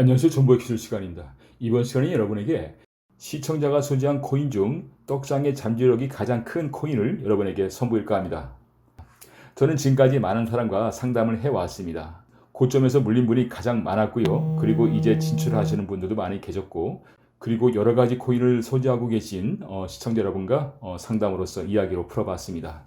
안녕하세요. 정보의 기술 시간입니다. 이번 시간에 여러분에게 시청자가 소지한 코인 중 떡상의 잠재력이 가장 큰 코인을 여러분에게 선보일까 합니다. 저는 지금까지 많은 사람과 상담을 해왔습니다. 고점에서 물린 분이 가장 많았고요. 그리고 이제 진출하시는 분들도 많이 계셨고, 그리고 여러 가지 코인을 소지하고 계신 어, 시청자 여러분과 어, 상담으로서 이야기로 풀어봤습니다.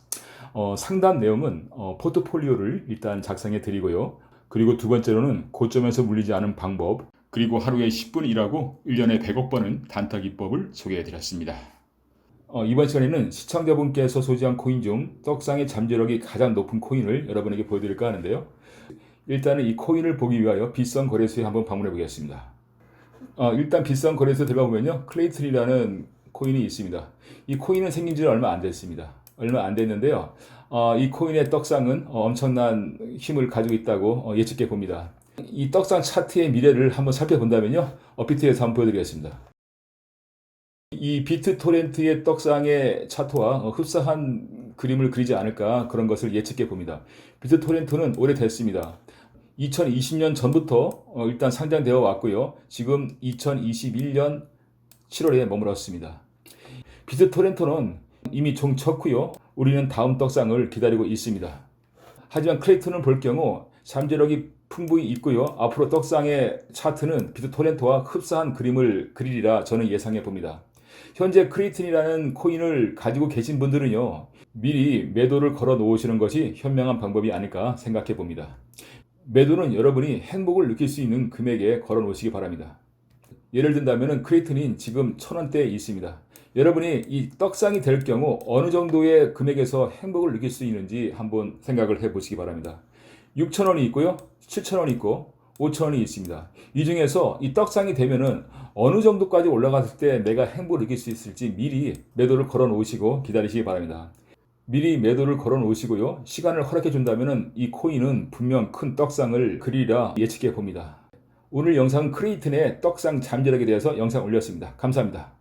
어, 상담 내용은 어, 포트폴리오를 일단 작성해 드리고요. 그리고 두 번째로는 고점에서 물리지 않은 방법, 그리고 하루에 10분 일하고 1년에 100억 번은 단타 기법을 소개해 드렸습니다. 어, 이번 시간에는 시청자분께서 소지한 코인 중 떡상의 잠재력이 가장 높은 코인을 여러분에게 보여드릴까 하는데요. 일단은 이 코인을 보기 위하여 비싼 거래소에 한번 방문해 보겠습니다. 어, 일단 비싼 거래소에 들어가 보면요. 클레이트리라는 코인이 있습니다. 이 코인은 생긴 지 얼마 안 됐습니다. 얼마 안 됐는데요. 어, 이 코인의 떡상은 어, 엄청난 힘을 가지고 있다고 어, 예측해 봅니다. 이 떡상 차트의 미래를 한번 살펴본다면요. 업비트에서 한번 보여드리겠습니다. 이 비트 토렌트의 떡상의 차트와 어, 흡사한 그림을 그리지 않을까 그런 것을 예측해 봅니다. 비트 토렌트는 오래됐습니다. 2020년 전부터 어, 일단 상장되어 왔고요. 지금 2021년 7월에 머물렀습니다. 비트 토렌토는 이미 종 쳤고요. 우리는 다음 떡상을 기다리고 있습니다. 하지만 크레이트는 볼 경우 잠재력이 풍부히 있고요. 앞으로 떡상의 차트는 비트 토렌토와 흡사한 그림을 그리리라 저는 예상해 봅니다. 현재 크레이튼이라는 코인을 가지고 계신 분들은요. 미리 매도를 걸어 놓으시는 것이 현명한 방법이 아닐까 생각해 봅니다. 매도는 여러분이 행복을 느낄 수 있는 금액에 걸어 놓으시기 바랍니다. 예를 든다면 크레이튼이 지금 천 원대에 있습니다. 여러분이 이 떡상이 될 경우 어느 정도의 금액에서 행복을 느낄 수 있는지 한번 생각을 해 보시기 바랍니다. 6천 원이 있고요. 7천 원이 있고 5천 원이 있습니다. 이 중에서 이 떡상이 되면은 어느 정도까지 올라갔을 때 내가 행복을 느낄 수 있을지 미리 매도를 걸어 놓으시고 기다리시기 바랍니다. 미리 매도를 걸어 놓으시고요. 시간을 허락해 준다면은 이 코인은 분명 큰 떡상을 그리라 예측해 봅니다. 오늘 영상은 크레이튼의 떡상 잠재력에 대해서 영상 올렸습니다. 감사합니다.